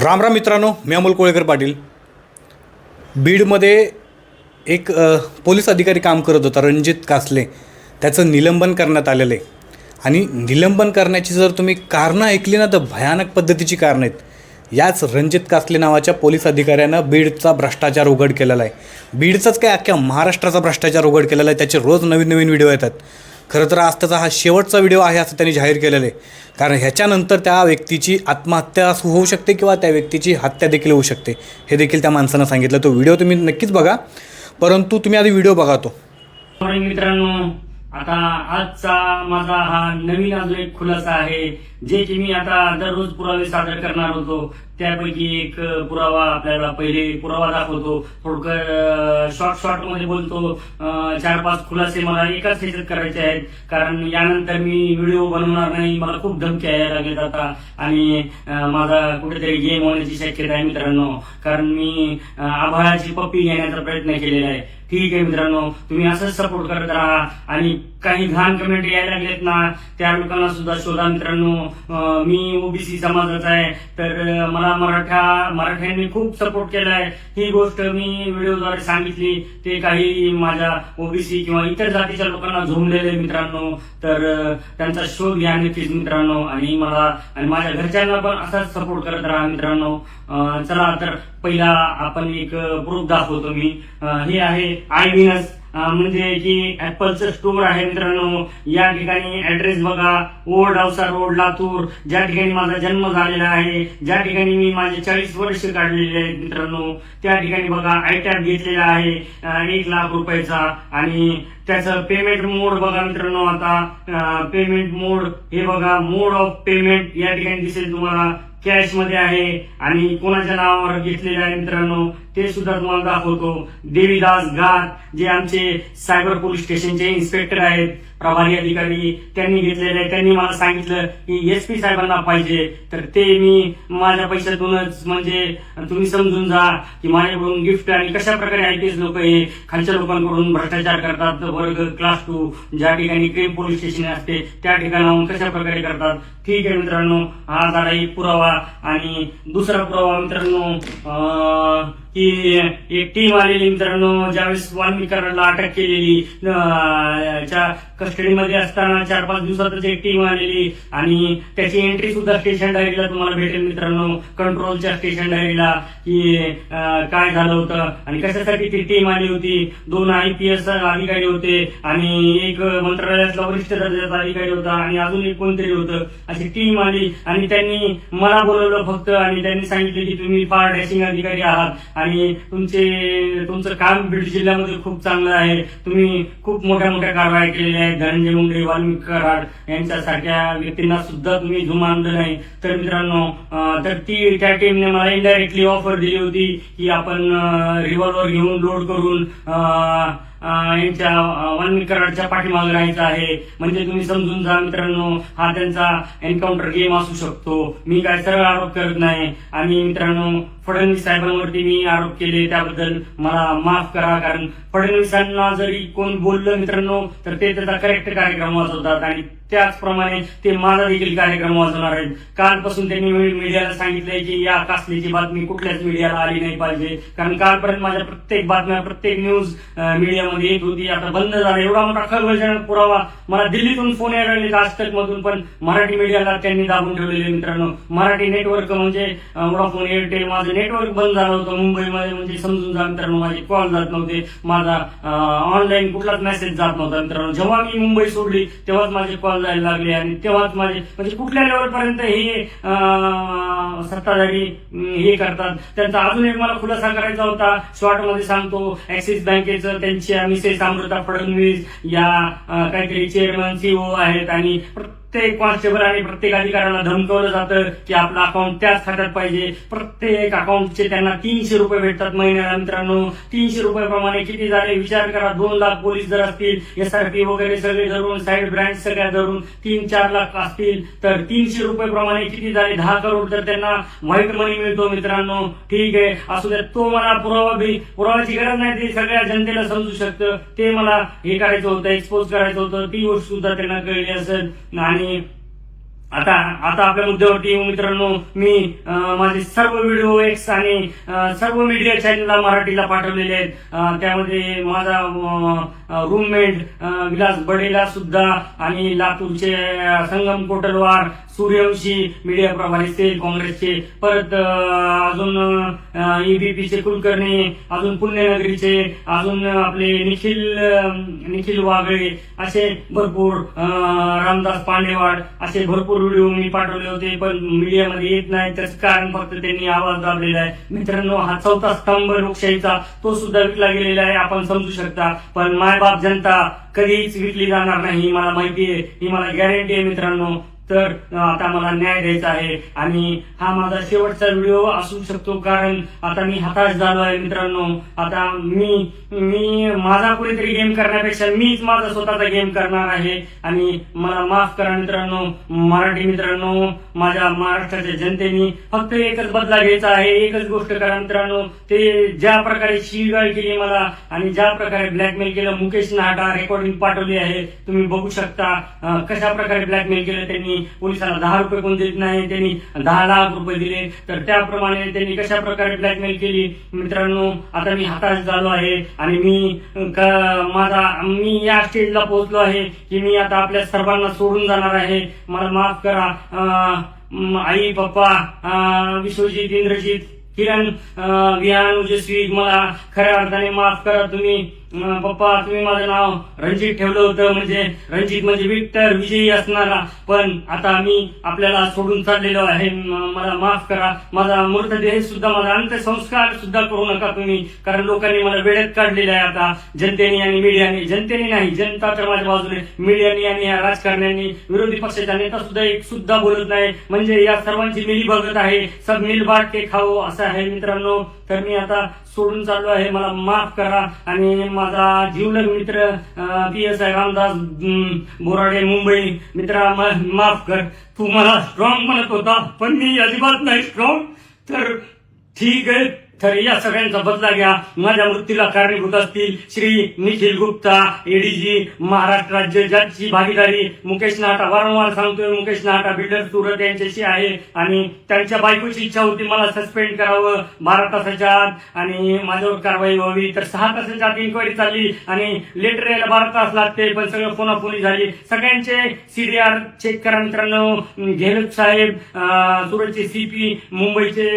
रामराम मित्रांनो मी अमोल कोळेकर पाटील. बीडमध्ये एक पोलीस अधिकारी काम करत होता रणजित कासले. त्याचं निलंबन करण्यात आलेलं आहे. आणि निलंबन करण्याची जर तुम्ही कारणं ऐकली ना तर भयानक पद्धतीची कारणं आहेत. याच रणजित कासले नावाच्या पोलीस अधिकाऱ्यानं बीडचा भ्रष्टाचार उघड केलेला आहे. बीडचाच काय अख्ख्या महाराष्ट्राचा भ्रष्टाचार उघड केलेला आहे. त्याचे रोज नवीन नवीन व्हिडिओ येतात. खरं तर आज त्याचा हा शेवटचा व्हिडिओ आहे असं त्यांनी जाहीर केलेलं आहे. कारण ह्याच्यानंतर त्या व्यक्तीची आत्महत्या असू होऊ शकते किंवा त्या व्यक्तीची हत्या देखील होऊ शकते. हे देखील त्या माणसानं सांगितलं. तो व्हिडिओ तुम्ही नक्कीच बघा. परंतु तुम्ही आधी व्हिडिओ बघा तो. मित्रांनो. आता आजचा माझा हा नवीन अजून एक खुलासा आहे जे की मी आता दररोज पुरावे सादर करणार होतो. त्यापैकी एक पुरावा आपल्याला पहिले पुरावा दाखवतो. थोडक शॉर्ट शॉर्टमध्ये बोलतो. चार पाच खुलासे मला एकाच ह्याच्यात करायचे आहेत. कारण यानंतर मी व्हिडिओ बनवणार नाही मला खूप धमक्या यायला लागेल आता. आणि माझा कुठेतरी गेम होण्याची शक्यता आहे मित्रांनो. कारण मी आभाळाची पप्पी घेण्याचा प्रयत्न केलेला आहे. ठीक आहे मित्रांनो तुम्ही असंच सपोर्ट करत राहा आणि काही घाण कमेंट यायला लागलेत ना त्या लोकांना सुद्धा शोधा मित्रांनो. मी ओबीसी समाजाचा आहे तर मला मराठा मराठ्यांनी खूप सपोर्ट केलाय. ही गोष्ट मी व्हिडिओद्वारे सांगितली ते काही माझ्या ओबीसी किंवा इतर जातीच्या लोकांना झोमलेले मित्रांनो. तर त्यांचा शोध घ्या नक्कीच मित्रांनो आणि मला आणि माझ्या घरच्यांना पण असाच सपोर्ट करत राहा मित्रांनो. चला तर पहिला आपण एक प्रूफ दाखवतो मी. हे आहे आय विनस म्हणजे की ऍपलचं स्टोअर आहे मित्रांनो. या ठिकाणी ऍड्रेस बघा. Old Ausa road Latur. ज्या ठिकाणी माझा जन्म झालेला आहे ज्या ठिकाणी मी माझे चाळीस वर्ष काढलेले आहेत मित्रांनो त्या ठिकाणी बघा आय टॅब घेतलेला आहे एक लाख रुपयाचा. आणि त्याचं पेमेंट मोड बघा मित्रांनो आता. पेमेंट मोड हे बघा मोड ऑफ पेमेंट या ठिकाणी दिसेल तुम्हाला. कॅशमध्ये आहे आणि कोणाच्या नावावर घेतलेलं आहे मित्रांनो? ते सुद्धा तुम्हाला दाखवतो. देवीदास घाट जे आमचे सायबर पोलीस स्टेशनचे इन्स्पेक्टर आहेत प्रभारी अधिकारी त्यांनी घेतलेले त्यांनी मला सांगितलं की एस पी साहेबांना पाहिजे. तर ते मी माझ्या पैशातूनच म्हणजे तुम्ही समजून जा की माझ्याकडून गिफ्ट आणि कशा प्रकारे आयटीएस लोक हे खालच्या लोकांकडून भ्रष्टाचार करतात. वर्ग क्लास टू ज्या ठिकाणी क्रीम पोलीस स्टेशन असते त्या ठिकाणाहून कशा प्रकारे करतात. ठीक आहे मित्रांनो हा झाला एक पुरावा आणि दुसरा पुरावा मित्रांनो अं, की एक टीम आलेली मित्रांनो ज्यावेळेस वाल्मिकाराला अटक केलेली कस्टडीमध्ये असताना चार पाच दिवसातच एक टीम आलेली आणि त्याची एंट्री सुद्धा स्टेशन डायरीला तुम्हाला भेटेल मित्रांनो कंट्रोलच्या स्टेशन डायरीला की काय झालं होतं आणि कशासाठी ती टीम आली होती. दोन आय पी एस अधिकारी होते आणि एक मंत्रालयातला वरिष्ठ दर्जाचा अधिकारी होता आणि अजून एक कोणतरी होतं. अशी टीम आली आणि त्यांनी मला बोलवलं फक्त आणि त्यांनी सांगितलं की तुम्ही फार डॅशिंग अधिकारी आहात. आणि तुमचे तुमचं काम बीड जिल्ह्यामध्ये खूप चांगलं आहे. तुम्ही खूप मोठ्या मोठ्या कारवाया केलेल्या आहेत. धनंजय मुंडे वाल्मिक कराड यांच्यासारख्या व्यक्तींना सुद्धा तुम्ही जुमानलं नाही. तर मित्रांनो तर ती त्या टीमने मला इनडायरेक्टली ऑफर दिली होती की आपण रिव्हॉल्वर घेऊन लोड करून यांच्या अं, पाठीमागे राहायचं आहे. म्हणजे तुम्ही समजून जा मित्रांनो हा त्यांचा एन्काउंटर गेम असू शकतो. मी काय सरळ आरोप करत नाही. आणि मित्रांनो फडणवीस साहेबांवरती मी आरोप केले त्याबद्दल मला माफ करा. कारण फडणवीसांना जरी कोण बोललं मित्रांनो तर ते त्याचा करेक्ट कार्यक्रम वाचवतात आणि त्याचप्रमाणे ते माझा देखील कार्यक्रम वाचवणार आहेत. कालपासून त्यांनी मीडियाला सांगितलंय की या कासलीची बातमी कुठल्याच मीडियाला आली नाही पाहिजे. कारण कालपर्यंत माझ्या प्रत्येक बातम्या प्रत्येक न्यूज मीडियामध्ये येत होती. आता बंद झाला. एवढा मोठा खलबळजनक पुरावा. मला दिल्लीतून फोन यायला लागले आजतक मधून पण मराठी मीडियाला त्यांनी दाबून ठेवलेले मित्रांनो. मराठी नेटवर्क म्हणजे वोडाफोन एअरटेल माझं नेटवर्क बंद झालं होतं. मुंबईमध्ये म्हणजे समजून जा मित्रांनो माझे कॉल जात नव्हते. माझा ऑनलाईन कुठलाच मेसेज जात नव्हता मित्रांनो. जेव्हा मी मुंबई सोडली तेव्हाच माझे कॉल जायला लागले आणि तेव्हाच माझे म्हणजे कुठल्या लेवलपर्यंत हे सत्ताधारी हे करतात. त्यांचा अजून एक मला खुलासा करायचा होता. शॉर्टमध्ये सांगतो ऍक्सिस बँकेचं त्यांच्या मिसेस अमृता फडणवीस या काहीतरी चेअरमन सीओ आहेत आणि प्रत्येक कॉन्स्टेबल आणि प्रत्येक अधिकाऱ्याला धमकवलं जातं की आपलं अकाउंट त्याच खात्यात पाहिजे. प्रत्येक अकाउंटचे त्यांना तीनशे रुपये भेटतात महिन्याला मित्रांनो. तीनशे रुपयाप्रमाणे किती झाले? विचार करा. दोन लाख पोलीस जर असतील एसआरपी वगैरे सगळे धरून साईड ब्रँच सगळ्या धरून तीन चार लाख असतील तर तीनशे रुपये प्रमाणे किती झाले? दहा करोड तर त्यांना व्हाईट मनी मिळतो मित्रांनो. ठीक आहे. असू द्या. तो मला पुरावा बी पुराव्याची गरज नाही ते सगळ्या जनतेला समजू शकतं. ते मला हे करायचं होतं एक्सपोज करायचं होतं. ती गोष्ट सुद्धा त्यांना कळली असेल. आणि आता आता आपल्या मुद्द्यावरती मित्रांनो मी माझे सर्व व्हिडिओ एक्स आणि सर्व मीडिया चॅनलला मराठीला पाठवलेले आहेत. त्यामध्ये माझा रूममेट विलास बडेला सुद्धा आणि लातूरचे संगम कोटलवार सूर्यवंशी मीडिया प्रभारी सेल काँग्रेसचे परत अजून ईबीपीचे कुलकर्णी अजून पुण्यनगरीचे अजून आपले निखिल निखिल वागळे असे भरपूर रामदास पांडेवाड असे भरपूर व्हिडिओ मी पाठवले होते पण मीडियामध्ये येत नाही त्याच कारण फक्त त्यांनी आवाज दाबलेला आहे. मित्रांनो हा चौथा स्तंभ लोकशाहीचा तो सुद्धा विकला गेलेला आहे आपण समजू शकता. पण मायबाप जनता कधीच विकली जाणार नाही मला माहिती आहे ही मला गॅरंटी आहे मित्रांनो. तर आता मला न्याय द्यायचा आहे. आणि हा माझा शेवटचा व्हिडिओ असू शकतो कारण आता मी हताश झालो आहे मित्रांनो. आता मी मी माझा कुणीतरी गेम करण्यापेक्षा मीच माझा स्वतःचा गेम करणार आहे. आणि मला माफ करा मित्रांनो. मराठी मित्रांनो माझ्या महाराष्ट्राच्या जनतेने फक्त एकच बदला घ्यायचा आहे. एकच गोष्ट करा मित्रांनो. ते ज्या प्रकारे शिवीगाळ केली मला आणि ज्या प्रकारे ब्लॅकमेल केलं मुकेश नाटा रेकॉर्डिंग पाठवली आहे. तुम्ही बघू शकता कशा प्रकारे ब्लॅकमेल केलं त्यांनी. पोलिसांना दहा रुपये कोण देत नाही त्यांनी दहा लाख रुपये दिले. तर त्याप्रमाणे त्यांनी कशा प्रकारे ब्लॅकमेल केली? मित्रांनो आता मी हताश झालो आहे आणि मी माझा मी या स्टेजला पोहोचलो आहे की मी आता आपल्या सर्वांना सोडून जाणार आहे. मला माफ करा. आई पप्पा विश्वजीत विश्वजित इंद्रजित किरण विहान ओजस्वी मला खऱ्या अर्थाने माफ करा तुम्ही. पप्पा तुम्ही माझं नाव रणजित ठेवलं होतं म्हणजे रणजित म्हणजे विक्टर विजयी असणारा. पण आता मी आपल्याला सोडून चाललेलो आहे. मला माफ करा. माझा मृतदेह सुद्धा माझा अंत्यसंस्कार सुद्धा करू नका तुम्ही. कारण लोकांनी मला वेळेत काढलेला आहे आता. जनतेने आणि मीडियाने जनतेने नाही जनता तर माझ्या बाजूने. मीडियाने आणि या राजकारण्यांनी विरोधी पक्षाचा नेता सुद्धा एक सुद्धा बोलत नाही. म्हणजे या सर्वांची मिली भगत आहे. सब मिल बाट के खाऊ असं आहे मित्रांनो. तर मी आता सोडून चाललो आहे. मला माफ करा. आणि माझा जीवलग मित्र P S I Ramdas Borade Mumbai मित्रा माफ कर. तू मला स्ट्रॉंग म्हणत होता पण मी अजिबात नाही स्ट्रॉंग तर ठीक आहे. तर या सगळ्यांचा बदला घ्या. माझ्या मृत्यूला कारणीभूत असतील श्री निखिल गुप्ता एडीजी महाराष्ट्र राज्य ज्यांची भागीदारी मुकेश नाटा वारंवार सांगतोय मुकेश नाटा बिल्डर सुरत यांच्याशी आहे आणि त्यांच्या बायकोची इच्छा होती मला सस्पेंड करावं. बारा तासाच्या आत आणि माझ्यावर कारवाई व्हावी. तर सहा तासाच्या आत इन्क्वायरी चालली आणि लेटर यायला बारा तास लागते पण सगळं फोनाफोनी झाली. सगळ्यांचे सीडीआर चेक करा मित्रांनो. गेहलोत साहेब सुरतचे सीपी मुंबईचे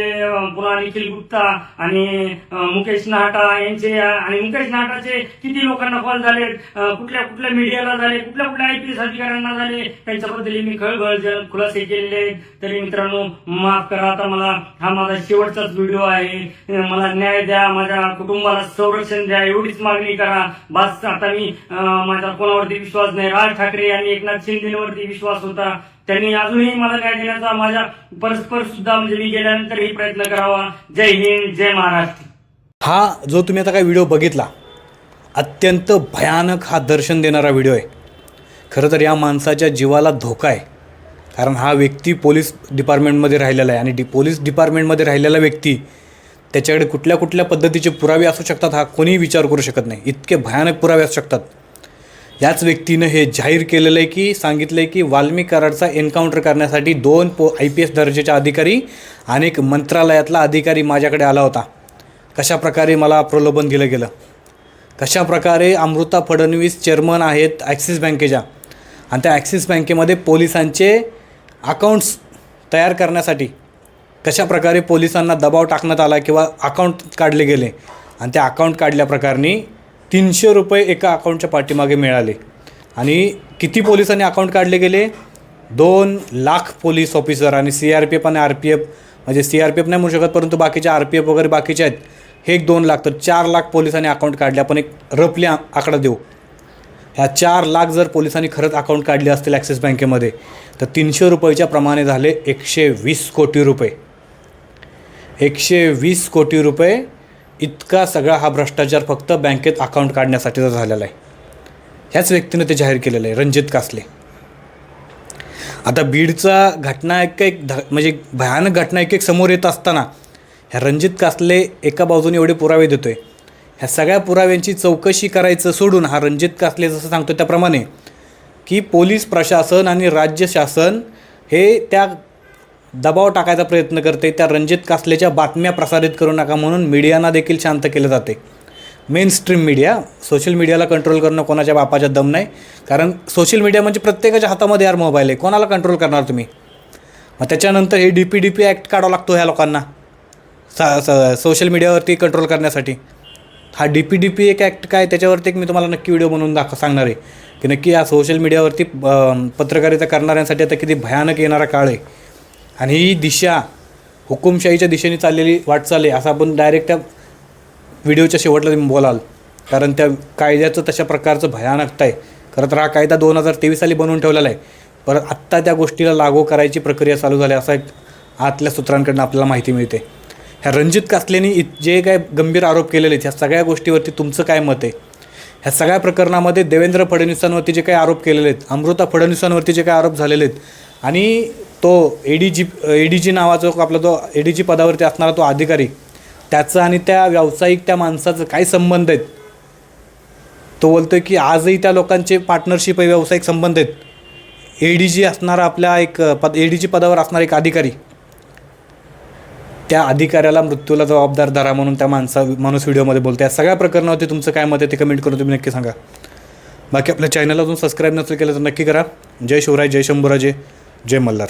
पुन्हा निखिल गुप्ता आणि मुकेश नाहटा यांचे आणि मुकेश नाहटाचे किती लोकांना कॉल झाले कुठल्या कुठल्या मीडियाला झाले कुठल्या कुठल्या आयपीएस अधिकाऱ्यांना झाले त्यांच्याबद्दल मी खळबळ खुलासे केलेले आहेत. तरी मित्रांनो माफ करा आता मला हा माझा शेवटचाच व्हिडिओ आहे. मला न्याय द्या माझ्या कुटुंबाला संरक्षण द्या एवढीच मागणी करा. बस आता मी माझा कोणावरती विश्वास नाही. राज ठाकरे आणि एकनाथ शिंदेवरती विश्वास होता. त्यांनी अजूनही मला न्याय देण्याचा माझ्या परस्पर सुद्धा म्हणजे मी गेल्यानंतरही प्रयत्न करावा. जय हिंद जय महाराष्ट्र. हा जो तुम्ही आता काय व्हिडिओ बघितला अत्यंत भयानक हा दर्शन देणारा व्हिडिओ आहे. खरं तर या माणसाच्या जीवाला धोका आहे. कारण हा व्यक्ती पोलीस डिपार्टमेंटमध्ये राहिलेला आहे आणि डि पोलीस डिपार्टमेंटमध्ये राहिलेला व्यक्ती त्याच्याकडे कुठल्या कुठल्या पद्धतीचे पुरावे असू शकतात हा कोणीही विचार करू शकत नाही. इतके भयानक पुरावे असू शकतात. याच व्यक्तीनं हे जाहीर केलेलं आहे की सांगितलं आहे की वाल्मी कराडचा एन्काउंटर करण्यासाठी दोन पो आय पी एस दर्जाचे अधिकारी आणि एक मंत्रालयातला अधिकारी माझ्याकडे आला होता. कशा प्रकारे मला प्रलोभन दिलं गेलं? कशा प्रकारे अमृता फडणवीस चेअरमन आहेत ॲक्सिस बँकेच्या आणि त्या ॲक्सिस बँकेमध्ये पोलिसांचे अकाउंट्स तयार करण्यासाठी कशा प्रकारे पोलिसांना दबाव टाकण्यात आला किंवा अकाउंट काढले गेले? आणि त्या अकाउंट काढल्याप्रकारनी तीनशे रुपये एका अकाउंटच्या पाठीमागे मिळाले. आणि किती पोलिसांनी अकाउंट काढले गेले? दोन लाख पोलीस ऑफिसर आणि सी आर पी एफ आणि आर पी एफ म्हणजे सी आर पी एफ नाही म्हणू शकत परंतु बाकीचे आर पी एफ वगैरे बाकीचे आहेत. हे एक दोन लाख तर चार लाख पोलिसांनी अकाउंट काढले. आपण एक रफली आकडा देऊ. ह्या चार लाख जर पोलिसांनी खरंच अकाउंट काढले असतील ॲक्सिस बँकेमध्ये तर तीनशे रुपयेच्या प्रमाणे झाले एकशे वीस कोटी रुपये. एकशे वीस कोटी रुपये इतका सगळा हा भ्रष्टाचार फक्त बँकेत अकाउंट काढण्यासाठीचा झालेला आहे. ह्याच व्यक्तीनं ते जाहीर केलेलं आहे रणजित कासले. आता बीडचा घटना एक एक ध म्हणजे भयानक घटना एक एक समोर येत असताना ह्या रणजित कासले एका बाजूने एवढे पुरावे देतोय. ह्या सगळ्या पुराव्यांची चौकशी करायचं सोडून हा रणजित कासले जसं सांगतो त्याप्रमाणे की पोलीस प्रशासन आणि राज्य शासन हे त्या दबाव टाकायचा प्रयत्न करते. त्या रणजित कासलेच्या बातम्या प्रसारित करू नका म्हणून मीडियांना देखील शांत केलं जाते. मेन स्ट्रीम मीडिया सोशल मीडियाला कंट्रोल करणं कोणाच्या बापाच्या दम नाही. कारण सोशल मीडिया म्हणजे प्रत्येकाच्या हातामध्ये यार मोबाईल आहे. कोणाला कंट्रोल करणार तुम्ही? मग त्याच्यानंतर हे D P D P act काढावा लागतो ह्या लोकांना. सा स सोशल मीडियावरती कंट्रोल करण्यासाठी. हा डी पी डी पी एक ॲक्ट काय? त्याच्यावरती एक मी तुम्हाला नक्की व्हिडिओ बनवून दाखव सांगणार आहे. की नक्की या सोशल मीडियावरती पत्रकारिता करणाऱ्यांसाठी आता किती भयानक येणारा काळ आहे. आणि ही दिशा हुकुमशाहीच्या दिशेने चाललेली वाटचाल आहे असं आपण डायरेक्ट त्या व्हिडिओच्या शेवटला तुम्ही बोलाल. कारण त्या कायद्याचं तशा प्रकारचं भयानकता आहे. खरं तर हा कायदा दोन हजार तेवीस साली बनवून ठेवलेला आहे. परत आत्ता त्या गोष्टीला लागू करायची प्रक्रिया चालू झाली असा एक आतल्या सूत्रांकडनं आपल्याला माहिती मिळते. ह्या रणजित कासलेनी इत- जे काय गंभीर आरोप केलेले आहेत ह्या सगळ्या गोष्टीवरती तुमचं काय मत आहे? ह्या सगळ्या प्रकरणामध्ये देवेंद्र फडणवीसांवरती जे काही आरोप केलेले आहेत अमृता फडणवीसांवरती जे काही आरोप झालेले आहेत आणि तो A D G A D G नावाचा जो आपला तो ए डी जी पदावरती असणारा तो अधिकारी त्याचं आणि त्या व्यावसायिक त्या माणसाचं काय संबंध आहेत? तो बोलतोय की आजही त्या लोकांचे पार्टनरशिप आहे व्यावसायिक संबंध आहेत. ए डी जी असणारा आपल्या एक पद ए डी जी पदावर असणारा एक अधिकारी त्या अधिकाऱ्याला मृत्यूला जबाबदार धरा म्हणून त्या माणसा माणूस व्हिडिओमध्ये बोलतो या सगळ्या प्रकरणावरती तुमचं काय मत आहे ते कमेंट करून तुम्ही नक्की सांगा. बाकी आपल्या चॅनलला अजून सबस्क्राईब नसेल केलं तर नक्की करा. जय शिवराय जय शंभूराजे जय मल्हार.